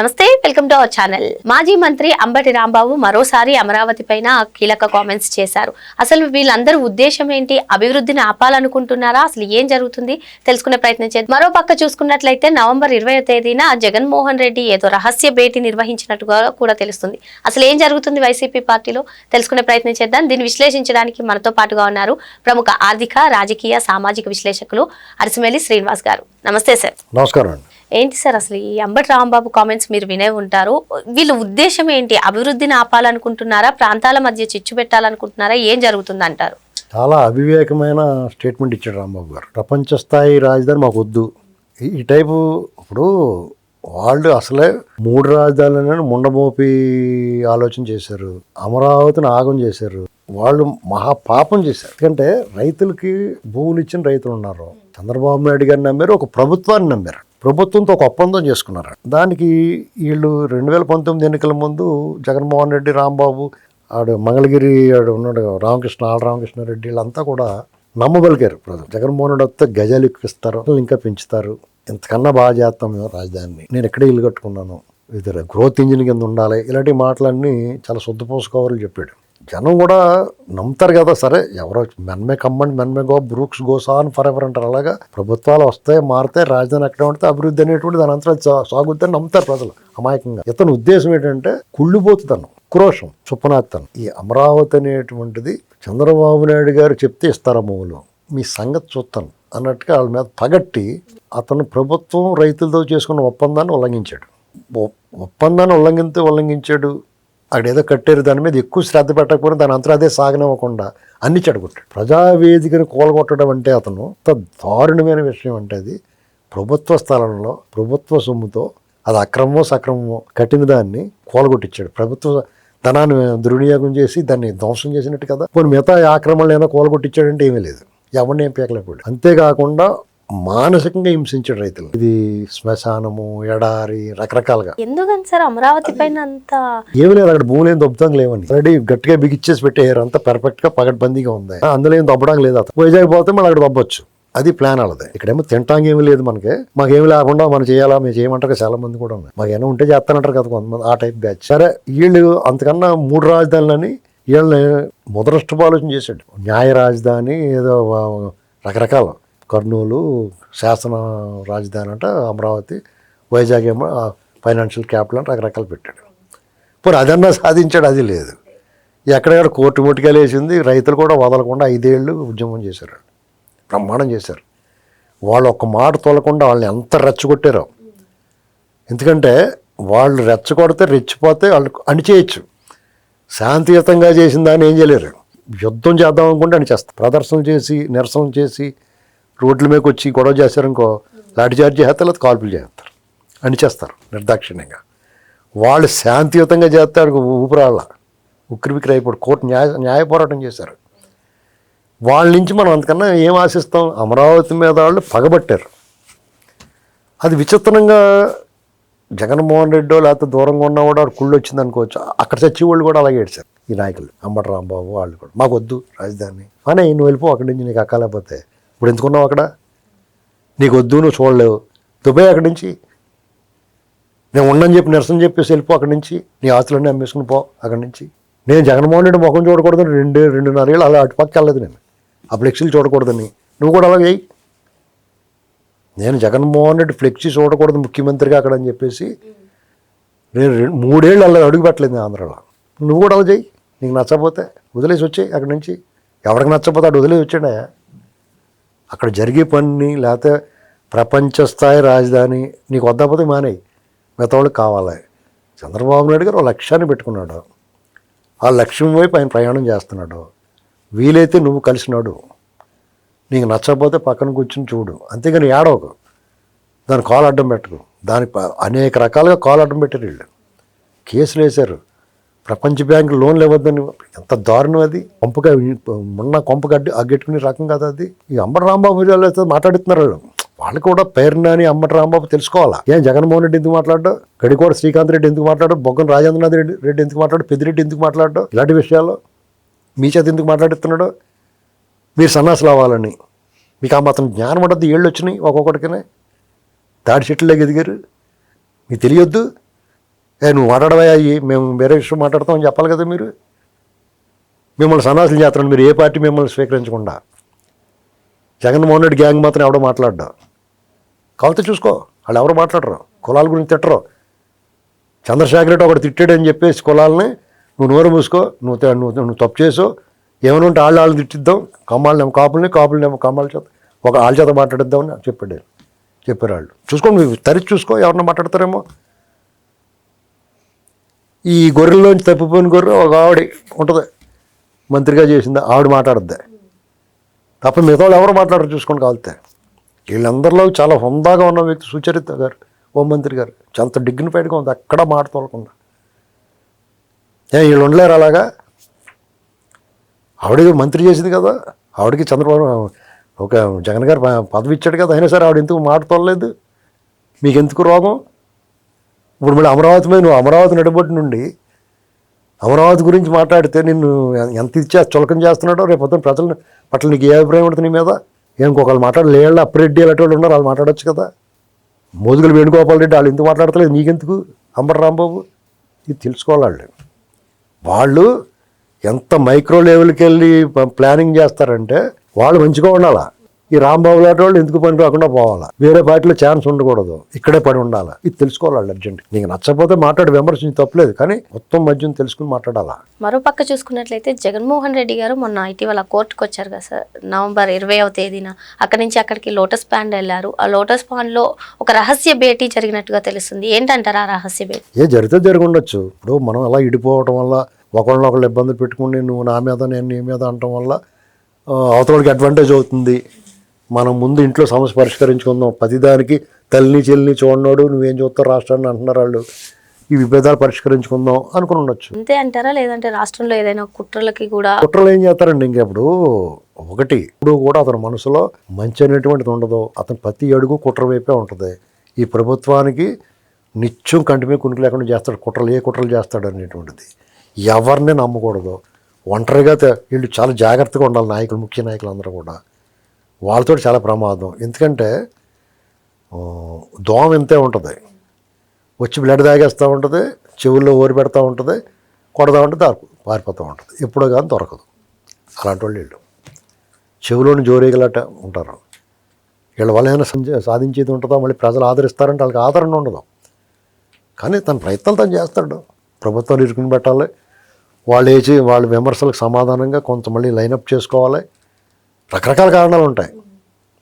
నమస్తే welcome to our channel. మాజీ మంత్రి అంబటి రాంబాబు మరోసారి అమరావతి పైన కీలక కామెంట్స్ చేశారు. అసలు వీళ్ళందరూ ఉద్దేశం ఏంటి? అభివృద్ధిని ఆపాలనుకుంటున్నారా? అసలు ఏం జరుగుతుంది? తెలుసుకునే ప్రయత్నం చేద్దాం. మరో పక్క చూసుకున్నట్లయితే నవంబర్ ఇరవై తేదీన జగన్మోహన్ రెడ్డి ఏదో రహస్య భేటీ నిర్వహించినట్టుగా కూడా తెలుస్తుంది. అసలు ఏం జరుగుతుంది వైసీపీ పార్టీలో? తెలుసుకునే ప్రయత్నం చేద్దాం. దీన్ని విశ్లేషించడానికి మనతో పాటుగా ఉన్నారు ప్రముఖ ఆర్థిక రాజకీయ సామాజిక విశ్లేషకులు అరసిమేలి శ్రీనివాస్ గారు. నమస్తే సార్. నమస్కారం అండి. ఏంటి సార్ అసలు ఈ అంబటి రాంబాబు కామెంట్స్ మీరు వినే ఉంటారు? వీళ్ళ ఉద్దేశం ఏంటి? అభివృద్ధిని ఆపాలనుకుంటున్నారా? ప్రాంతాల మధ్య చిచ్చు పెట్టాలనుకుంటున్నారా? ఏం జరుగుతుంది అంటారు చాలా అవివేకమైన స్టేట్మెంట్ ఇచ్చాడు రాంబాబు గారు. ప్రపంచ స్థాయి రాజధాని మాకు వద్దు. ఈ- టైపు ఇప్పుడు వాళ్ళు అసలే మూడు రాజధానులను ముండమోపి ఆలోచన చేశారు. అమరావతిని ఆగం చేశారు. వాళ్ళు మహా పాపం చేశారు. ఎందుకంటే రైతులకి భూములు ఇచ్చిన రైతులు ఉన్నారు. చంద్రబాబు నాయుడు గారిని నమ్మారు ఒక ప్రభుత్వాన్ని నమ్మారు. ప్రభుత్వంతో ఒక ఒప్పందం చేసుకున్నారు. దానికి వీళ్ళు రెండు వేల పంతొమ్మిది ఎన్నికల ముందు జగన్మోహన్ రెడ్డి రాంబాబు ఆడు మంగళగిరి ఆడు ఉన్నాడు రామకృష్ణ ఆళ్ళ రామకృష్ణారెడ్డి వీళ్ళంతా కూడా నమ్మగలిగారు ప్రజలు జగన్మోహన్ రెడ్డి వస్తే గజాలు ఎక్కిస్తారు ఇంకా పెంచుతారు. ఇంతకన్నా బాగా చేస్తాం మేము రాజధానిని. నేను ఎక్కడే ఇల్లు కట్టుకున్నాను. ఇది గ్రోత్ ఇంజిన్ కింద ఉండాలి. ఇలాంటి మాటలన్నీ చాలా శుద్ధపోసుకోవాలని చెప్పాడు. జనం కూడా నమ్ముతారు కదా సరే ఎవరో men may come and men may go Brooks గోసా అని ఫర్ ఎవర్ అంటారు. అలాగా ప్రభుత్వాలు వస్తాయి మారితే రాజధాని ఎక్కడ ఉంటే అభివృద్ధి అనేటువంటి దాని అంతా సా- సాగుద్దని నమ్ముతారు ప్రజలు అమాయకంగా. ఇతని ఉద్దేశం ఏంటంటే కుళ్ళిపోతుతను క్రోషం చుప్పనాత్తను. ఈ అమరావతి అనేటువంటిది చంద్రబాబు నాయుడు గారు చెప్తే ఇస్తారా మూలు మీ సంగతి చూస్తాను అన్నట్టుగా వాళ్ళ మీద పగట్టి అతను ప్రభుత్వం రైతులతో చేసుకున్న ఒప్పందాన్ని ఉల్లంఘించాడు. ఒ- ఒప్పందాన్ని ఉల్లంఘించే ఉల్లంఘించాడు. అక్కడ ఏదో కట్టారు దాని మీద ఎక్కువ శ్రద్ధ పెట్టకపోయినా దాని అంతా అదే సాగనివ్వకుండా అన్ని చెడగొట్టాడు. ప్రజావేదికను కూలగొట్టడం అంటే అతను అంత దారుణమైన విషయం అంటే అది. ప్రభుత్వ స్థలంలో ప్రభుత్వ సొమ్ముతో అది అక్రమమో సక్రమమో కట్టిన దాన్ని కూలగొట్టించాడు. ప్రభుత్వ ధనాన్ని దుర్వినియోగం చేసి దాన్ని ధ్వంసం చేసినట్టు కదా. కొన్ని మిగతా ఆక్రమణలు ఏమైనా కూలగొట్టించాడంటే ఏమీ లేదు. ఎవరిని ఏం పీకలేకపోయాడు. అంతేకాకుండా మానసికంగా హింసించాడు రైతులు. ఇది శ్మశానము ఎడారి రకరకాలుగా. ఎందుకని సార్? అమరావతి పైన అంత ఏమి లేదు అక్కడ భూములు ఏం దొబ్బతం లేవని ఆల్రెడీ గట్టిగా బిగిచ్చేసి పెట్టారు అంతా పర్ఫెక్ట్గా పగడ్బందీగా ఉంది. అందులో ఏం దొబ్బడం లేదు అతను. వైజాగ్ పోతే మళ్ళీ అక్కడ దొబ్బొచ్చు. అది ప్లాన్ వాళ్ళది. ఇక్కడేమో తింటాం ఏమీ లేదు మనకి. మాకేమి లేకుండా మనం చేయాలా మేము చేయమంటారు చాలా మంది కూడా ఉంది మాకు ఏమైనా ఉంటే చేస్తానంటారు కదా కొంతమంది ఆ టైప్ బ్యాచ్ సరే వీళ్ళు అంతకన్నా మూడు రాజధానులని వీళ్ళని ముదరష్టపు ఆలోచన చేశాడు. న్యాయ రాజధాని ఏదో రకరకాల. కర్నూలు శాసన రాజధాని అంటే అమరావతి వైజాగ్ ఏమో ఫైనాన్షియల్ క్యాపిటల్ అంటే రకరకాలు పెట్టాడు. పోనీ అదన్నా సాధించాడు అది లేదు. ఎక్కడెక్కడ కోర్టు ముట్టుకెళ్ళి వేసింది రైతులు కూడా వదలకుండా ఐదేళ్ళు ఉద్యమం చేశారు బ్రహ్మాండం చేశారు. వాళ్ళు ఒక్క మాట తోలకుండా వాళ్ళని ఎంత రెచ్చగొట్టారో. ఎందుకంటే వాళ్ళు రెచ్చగొడితే రెచ్చిపోతే వాళ్ళు అణిచేయచ్చు. శాంతియుతంగా చేసిన దాన్ని ఏం చేయలేరు. యుద్ధం చేద్దాం అనుకుంటే అణిచేస్తారు. ప్రదర్శన చేసి నిరసన చేసి రోడ్ల మీదకి వచ్చి గొడవ చేశారనుకో లాఠీ చార్జ్ చేస్తారు లేదా కాల్పులు చేస్తారు. అణిచేస్తారు నిర్దాక్షిణ్యంగా. వాళ్ళు శాంతియుతంగా చేస్తారు ఊపిరాళ్ళ ఉక్కిరి బిక్కిరి అయిపోయి కోర్టు న్యాయ న్యాయ పోరాటం చేశారు. వాళ్ళ నుంచి మనం అంతకన్నా ఏం ఆశిస్తాం? అమరావతి మీద వాళ్ళు పగబట్టారు. అది విచిత్రంగా జగన్మోహన్ రెడ్డో లేకపోతే దూరంగా ఉన్నవాడు వాడు కుళ్ళు వచ్చింది అనుకోవచ్చు. అక్కడ చచ్చి వాళ్ళు కూడా అలాగే ఏడ్చారు. ఈ నాయకులు అంబటి రాంబాబు వాళ్ళు కూడా. మాకు వద్దు రాజధాని. అని నువ్వు వెళ్ళిపో అక్కడి నుంచి నీకు అక్కలేకపోతే ఇప్పుడు ఎందుకున్నావు అక్కడ? నీకు వద్దు నువ్వు చూడలేవు. దుబాయ్ అక్కడి నుంచి. నేను ఉండని చెప్పి నిరసన చెప్పేసి వెళ్ళిపో అక్కడి నుంచి. నీ ఆస్తులన్నీ అమ్మేసుకుని పో అక్కడి నుంచి. నేను జగన్మోహన్ రెడ్డి ముఖం చూడకూడదని రెండు రెండున్నర ఏళ్ళు అలా అటుపక్క వెళ్ళలేదు నేను. ఆ ఫ్లెక్సీలు చూడకూడదని. నువ్వు కూడా అలాగే చెయ్యి. నేను జగన్మోహన్ రెడ్డి ఫ్లెక్సీ చూడకూడదు ముఖ్యమంత్రిగా అక్కడ అని చెప్పేసి నేను రెండు మూడేళ్ళు అలా అడుగు పెట్టలేదు ఆంధ్రాలో. నువ్వు కూడా అలా చెయ్యి. నీకు నచ్చకపోతే వదిలేసి వచ్చాయి అక్కడి నుంచి. ఎవరికి నచ్చకపోతే అటు వదిలేసి వచ్చాడా అక్కడ జరిగే పని లేకపోతే ప్రపంచ స్థాయి రాజధాని నీకు వద్దపోతే మానేయి. మిగతా వాళ్ళకి కావాలి. చంద్రబాబు నాయుడు గారు ఒక లక్ష్యాన్ని పెట్టుకున్నాడు. ఆ లక్ష్యం వైపు ఆయన ప్రయాణం చేస్తున్నాడు. వీలైతే నువ్వు కలిసినాడు నీకు నచ్చకపోతే పక్కన కూర్చుని చూడు. అంతేగాని ఏడవకు. దాని కాలు అడ్డం పెట్టకు. దాని ప- అనేక రకాలుగా కాలు అడ్డం పెట్టారు వీళ్ళు. కేసులు వేశారు ప్రపంచ బ్యాంకు లోన్లు ఇవ్వద్దని ఎంత దారుణం అది? కొంపగా మొన్న కొంప గడ్డి అగ్గెట్టుకునే రకం కదా అది? ఈ అంబటి రాంబాబు అయితే మాట్లాడుతున్నారు వాళ్ళు కూడా కూడా పేరునాని అంబటి రాంబాబు తెలుసుకోవాలా? ఏం జగన్మోహన్ రెడ్డి ఎందుకు మాట్లాడు గడికోడ శ్రీకాంత్ రెడ్డి ఎందుకు మాట్లాడు బొగ్గన రాజేంద్రనాథ్ రెడ్డి రెడ్డి ఎందుకు మాట్లాడు పెద్దిరెడ్డి ఎందుకు మాట్లాడో ఇలాంటి విషయాలు మీ చేత ఎందుకు మాట్లాడుతున్నాడు మీరు సన్నాసులు అవ్వాలని. మీకు ఆ మాత్రం జ్ఞానం ఉండద్దు ఏళ్ళు వచ్చినాయి ఒక్కొక్కటికనే తాడి చెట్లులోకి ఎదిగారు. మీకు తెలియొద్దు. నువ్వు మాట్లాడవా అయ్యి మేము వేరే విషయం మాట్లాడతామని చెప్పాలి కదా మీరు. మిమ్మల్ని సన్నాసులు చేస్తాను మీరు ఏ పార్టీ మిమ్మల్ని స్వీకరించకుండా. జగన్మోహన్ రెడ్డి గ్యాంగ్ మాత్రం ఎవడో మాట్లాడ్డా? కొలత చూసుకో వాళ్ళు ఎవరు మాట్లాడరు కులాల గురించి తిట్టరు. చంద్రశేఖర్ రెడ్డి ఒకటి తిట్టాడని చెప్పేసి కులాలని నువ్వు నోరు మూసుకో నువ్వు నువ్వు నువ్వు తప్పు చేసో. ఏమైనా ఉంటే వాళ్ళు తిట్టిద్దాం కమ్మాలనేమో కాపుల్ని కాపులనేమో కమ్మాల చేత ఒక వాళ్ళ చేత మాట్లాడిద్దామని చెప్పాడు. చెప్పారు వాళ్ళు. చూసుకోండి నువ్వు తరిచి చూసుకో ఎవరన్నా మాట్లాడతారేమో. ఈ గొర్రెల్లోంచి తప్పిపోయిన గొర్రె ఒక ఆవిడ ఉంటుంది. మంత్రిగా చేసింది ఆవిడ మాట్లాడద్ది. తప్ప మిగతా వాళ్ళు ఎవరు మాట్లాడరు చూసుకొని కాలితే. వీళ్ళందరిలో చాలా హుందాగా ఉన్న వ్యక్తి సుచరిత గారు హోంమంత్రి గారు చాలా డిగ్నిఫైడ్గా ఉంది అక్కడ మాట తోలకుండా. ఏ వీళ్ళు ఉండలేరు అలాగా? ఆవిడ మంత్రి చేసింది కదా ఆవిడకి చంద్రబాబు ఒక జగన్ గారు ప- పదవి ఇచ్చాడు కదా అయినా సరే ఆవిడ ఎందుకు మాట తోలలేదు? మీకు ఎందుకు రోగం? ఇప్పుడు మళ్ళీ అమరావతి మీద నువ్వు అమరావతి నడిబొట్టు నుండి అమరావతి గురించి మాట్లాడితే నిన్ను ఎంత ఇచ్చే చులకం చేస్తున్నాడో రేపు పొద్దున్న ప్రజలు పట్ల నీకు ఏ అభిప్రాయం ఉంటుంది నీ మీద? ఇంకొకళ్ళు మాట్లాడలేళ్ళు లేళ్ళు అప్పిరెడ్డి అలాంటి వాళ్ళు ఉన్నారు వాళ్ళు మాట్లాడొచ్చు కదా. మోదుగులు వేణుగోపాల్ రెడ్డి వాళ్ళు ఎందుకు మాట్లాడతలేదు? నీకెందుకు? అంబర్ రాంబాబు? ఇది తెలుసుకోవాలి వాళ్ళు. వాళ్ళు ఎంత మైక్రో లెవెల్కి వెళ్ళి ప్లానింగ్ చేస్తారంటే వాళ్ళు మంచిగా ఉండాలా? ఈ రాంబాబు లాంటి వాళ్ళు ఎందుకు పని రాకుండా పోవాలా? వేరే పార్టీలో ఛాన్స్ ఉండకూడదు. ఇక్కడే పని ఉండాలా? ఇది తెలుసుకోవాలి వాళ్ళు అర్జెంట్ నీకు నచ్చకపోతే మాట్లాడి విమర్శించి తప్పలేదు. కానీ మొత్తం మధ్యన తెలుసుకుని మాట్లాడాలా? మరో పక్క చూసుకున్నట్లయితే జగన్మోహన్ రెడ్డి గారు మొన్న ఇటీవల కోర్టుకు వచ్చారు కదా సార్ నవంబర్ ఇరవైవ తేదీన. అక్కడి నుంచి అక్కడికి లోటస్ పాండ్ వెళ్ళారు. ఆ లోటస్ పాండ్లో ఒక రహస్య భేటీ జరిగినట్టుగా తెలుస్తుంది. ఏంటంటారు ఆ రహస్య భేటీ? ఏ జరిగితే జరిగి ఉండొచ్చు ఇప్పుడు మనం అలా ఇడిపోవటం వల్ల ఒకళ్ళనొకళ్ళు ఇబ్బంది పెట్టుకుని నువ్వు నా మీద నేను నీ మీద అనటం వల్ల అవతలకి అడ్వాంటేజ్ అవుతుంది. మనం ముందు ఇంట్లో సమస్య పరిష్కరించుకుందాం. ప్రతిదానికి తల్లిని చెల్లిని చూడనోడు నువ్వేం చూస్తావు రాష్ట్రాన్ని అంటున్నారు వాళ్ళు. ఈ విభేదాలు పరిష్కరించుకుందాం అనుకుని ఉండొచ్చు. అంతే అంటారా? లేదంటే రాష్ట్రంలో ఏదైనా కుట్రలకి కూడా కుట్రలు ఏం చేస్తారండి? ఇంకెప్పుడు ఒకటి ఇప్పుడు కూడా అతని మనసులో మంచి అనేటువంటిది ఉండదు. అతని ప్రతి అడుగు కుట్ర వైపే ఉంటుంది. ఈ ప్రభుత్వానికి నిత్యం కంటి మీద కునికి లేకుండా చేస్తాడు. కుట్రలు ఏ కుట్రలు చేస్తాడు అనేటువంటిది. ఎవరిని నమ్మకూడదు. ఒంటరిగా వీళ్ళు చాలా జాగ్రత్తగా ఉండాలి. నాయకులు ముఖ్య నాయకులు అందరూ కూడా. వాళ్ళతో చాలా ప్రమాదం. ఎందుకంటే దోమ ఇంతే ఉంటుంది. వచ్చి బ్లడ్ తాగేస్తూ ఉంటుంది చెవుల్లో ఓరి పెడతా ఉంటుంది కొడదా ఉంటుంది పారిపోతూ ఉంటుంది. ఎప్పుడో కానీ దొరకదు. అలాంటి వాళ్ళు వీళ్ళు చెవులోని జోరీగలట ఉంటారు. వీళ్ళ వల్ల ఏమైనా సాధించేది ఉంటుందో? మళ్ళీ ప్రజలు ఆదరిస్తారంటే వాళ్ళకి ఆదరణ ఉండదు. కానీ తన ప్రయత్నాలు తను చేస్తాడు. ప్రభుత్వాలు ఇరుకుని పెట్టాలి. వాళ్ళు వేసి వాళ్ళ విమర్శలకు సమాధానంగా కొంత మళ్ళీ లైనప్ చేసుకోవాలి. రకరకాల కారణాలు ఉంటాయి.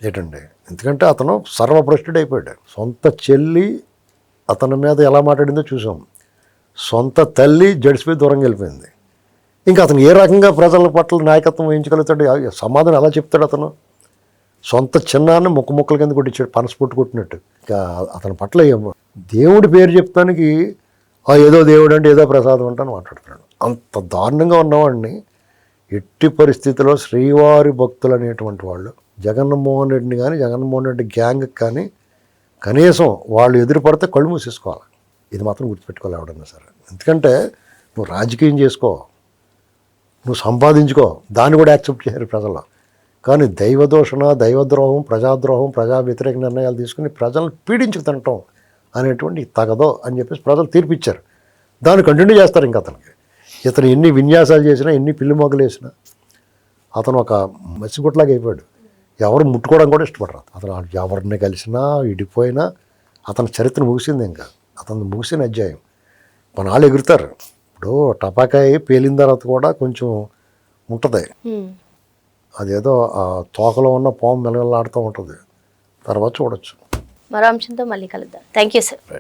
ఏంటండి ఎందుకంటే అతను సర్వభ్రష్టుడు అయిపోయాడు. సొంత చెల్లి అతని మీద ఎలా మాట్లాడిందో చూసాం. సొంత తల్లి జడిసిపోయి దూరంగా వెళ్ళిపోయింది. ఇంకా అతను ఏ రకంగా ప్రజల పట్ల నాయకత్వం వహించగలుగుతాడు? సమాధానం ఎలా చెప్తాడు అతను? సొంత చిన్నాన్ని ముక్క ముక్కల కింద కొట్టించాడు పనసు పుట్టు కొట్టినట్టు. ఇంకా అతని పట్ల ఏమో దేవుడి పేరు చెప్తానికి ఆ ఏదో దేవుడు అంటే ఏదో ప్రసాదం అంటే అని మాట్లాడుతున్నాడు. అంత దారుణంగా ఉన్నవాడిని ఎట్టి పరిస్థితిలో శ్రీవారి భక్తులు అనేటువంటి వాళ్ళు జగన్మోహన్ రెడ్డిని కానీ జగన్మోహన్ రెడ్డి గ్యాంగ్ కానీ కనీసం వాళ్ళు ఎదురుపడితే కళ్ళు మూసేసుకోవాలి. ఇది మాత్రం గుర్తుపెట్టుకోవాలి ఎవడన్నా సరే. ఎందుకంటే నువ్వు రాజకీయం చేసుకో నువ్వు సంపాదించుకో దాన్ని కూడా యాక్సెప్ట్ చేయరు ప్రజలు. కానీ దైవదూషణ దైవద్రోహం ప్రజాద్రోహం ప్రజా వ్యతిరేక నిర్ణయాలు తీసుకుని ప్రజలను పీడించుకు తినటం అనేటువంటి తగదో అని చెప్పేసి ప్రజలు తీర్పిచ్చారు. దాన్ని కంటిన్యూ చేస్తారు ఇంకా అతనికి. ఇతను ఎన్ని విన్యాసాలు చేసినా ఎన్ని పిల్లి మొగ్గలు వేసినా అతను ఒక మసిగుట్లాగా అయిపోయాడు. ఎవరు ముట్టుకోవడం కూడా ఇష్టపడరు. అతను ఎవరిని కలిసినా ఇడిపోయినా అతని చరిత్ర ముగిసింది ఇంకా. అతను ముగిసిన అధ్యాయం. మన వాళ్ళు ఎగురుతారు. ఇప్పుడు టపాకాయ పేలిన తర్వాత కూడా కొంచెం ఉంటుంది. అదేదో ఆ తోకలో ఉన్న పాము మెలగలాడుతూ ఉంటుంది. తర్వాత చూడొచ్చు. మరో అంశంతో మళ్ళీ కలుద్దాం. Thank you sir